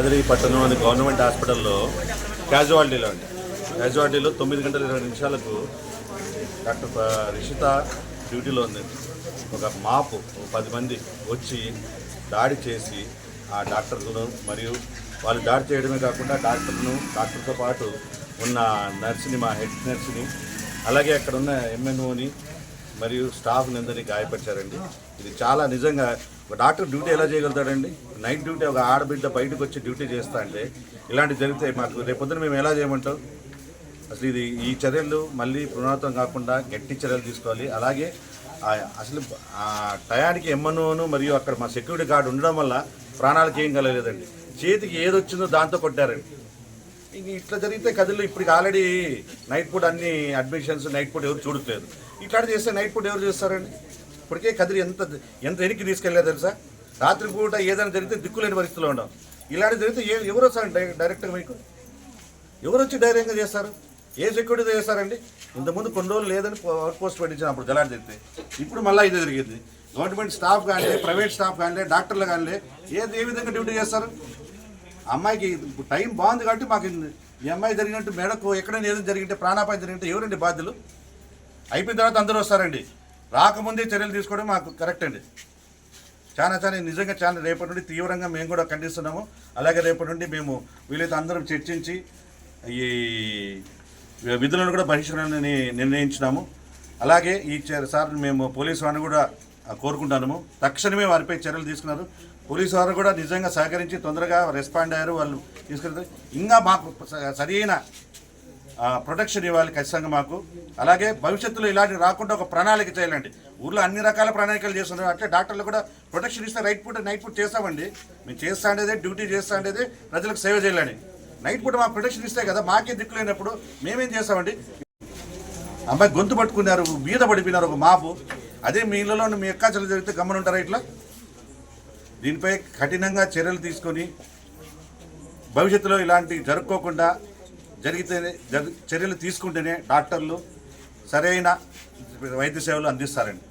పట్టణంలోని గవర్నమెంట్ హాస్పిటల్లో క్యాజువాలిటీలో అండి. క్యాజువాలిటీలో తొమ్మిది గంటల ఇరవై నిమిషాలకు డాక్టర్ రిషిత డ్యూటీలో ఉందండి ఒక మాపు పది మంది వచ్చి దాడి చేసి ఆ డాక్టర్లను మరియు వాళ్ళు దాడి చేయడమే కాకుండా డాక్టర్ను డాక్టర్తో పాటు ఉన్న నర్సుని మా హెడ్ నర్సుని అలాగే అక్కడ ఉన్న ఎంఎన్ఓని మరియు స్టాఫ్ని అందరినీ గాయపరిచారండి. ఇది చాలా నిజంగా ఒక డాక్టర్ డ్యూటీ ఎలా చేయగలుగుతాడండి? నైట్ డ్యూటీ ఒక ఆడబిడ్డ బయటకు వచ్చి డ్యూటీ చేస్తా అంటే ఇలాంటివి జరిగితే మాకు రేపొద్దున మేము ఎలా చేయమంటాం అసలు ఇది ఈ చర్యలు మళ్ళీ పునరావృతం కాకుండా గట్టి చర్యలు తీసుకోవాలి. అలాగే అసలు ఆ టయానికి ఎమ్మనోను మరియు అక్కడ మా సెక్యూరిటీ గార్డ్ ఉండడం వల్ల ప్రాణాలకు ఏం కలగలేదండి. చేతికి ఏది వచ్చిందో దాంతో కొట్టారండి. ఇంక ఇట్లా జరిగితే కథలు ఇప్పటికి ఆల్రెడీ నైట్ పూట అన్ని అడ్మిషన్స్ నైట్ పూట ఎవరు చూడట్లేదు. ఇట్లా చేస్తే నైట్ పూట ఎవరు చేస్తారండి? ఇప్పటికే కదిరి ఎంత ఎంత ఎనికి తీసుకెళ్ళారు తెలుసా? రాత్రి పూట ఏదైనా జరిగితే దిక్కులేని పరిస్థితిలో ఉండవు ఇలాంటి జరిగితే ఏ ఎవరు వస్తారు డై- డైరెక్ట్గా మీకు? ఎవరు వచ్చి ధైర్యంగా చేస్తారు? ఏ సెక్యూరిటీ చేస్తారండి? ఇంతకుముందు కొన్ని రోజులు లేదని అవుట్ పోస్ట్ పెట్టించినప్పుడు అప్పుడు జరిగితే ఇప్పుడు మళ్ళీ ఇది జరిగింది. గవర్నమెంట్ స్టాఫ్ కానీ ప్రైవేట్ స్టాఫ్ కానీ డాక్టర్లు కానీ ఏది ఏ విధంగా డ్యూటీ చేస్తారు? అమ్మాయికి టైం బాగుంది కాబట్టి మాకు ఇది- ఈ అమ్మాయి జరిగినట్టు మేడకు ఎక్కడైనా ఏదైనా జరిగింటే ప్రాణాపాయం జరిగింటే ఎవరండి బాధ్యులు? అయిపోయిన తర్వాత అందరూ వస్తారండి. రాకముందే చర్యలు తీసుకోవడం మాకు కరెక్ట్ అండి. చాలా చాలా నిజంగా చాలా రేపటి నుండి తీవ్రంగా మేము కూడా ఖండిస్తున్నాము. అలాగే రేపటి నుండి మేము వీలైతే అందరం చర్చించి ఈ విధులను కూడా బహిష్కరణని నిర్ణయించినాము. అలాగే ఈ చే- సార్ మేము పోలీసు వారిని కూడా కోరుకుంటున్నాము. తక్షణమే వారిపై చర్యలు తీసుకున్నారు. పోలీసు వారు కూడా నిజంగా సహకరించి తొందరగా రెస్పాండ్ అయ్యారు. వాళ్ళు తీసుకెళ్తారు ఇంకా మాకు స- సరైన ప్రొటెక్షన్ ఇవ్వాలి ఖచ్చితంగా మాకు. అలాగే భవిష్యత్తులో ఇలాంటి రాకుండా ఒక ప్రణాళిక చేయాలండి. ఊర్లో అన్ని రకాల ప్రణాళికలు చేస్తున్నారు. అంటే డాక్టర్లు కూడా ప్రొటెక్షన్ ఇస్తే రైట్ పూట నైట్ పూట చేస్తామండి. మేము చేస్తా ఉండేదే డ్యూటీ చేస్తా ఉండేదే ప్రజలకు సేవ చేయాలని నైట్ పూట మాకు ప్రొటెక్షన్ ఇస్తే కదా మాకే దిక్కు లేనప్పుడు మేమేం చేస్తామండి? అమ్మాయి గొంతు పట్టుకున్నారు మీద పడిపోయినారు ఒక మాపు. అదే మీ ఇళ్ళలో మీ ఎక్కాచలు జరిగితే గమ్మనుంటారా ఇట్లా? దీనిపై కఠినంగా చర్యలు తీసుకొని భవిష్యత్తులో ఇలాంటివి జరుపుకోకుండా జరిగితేనే చర్యలు తీసుకుంటేనే డాక్టర్లు సరైన వైద్య సేవలు అందిస్తారండి.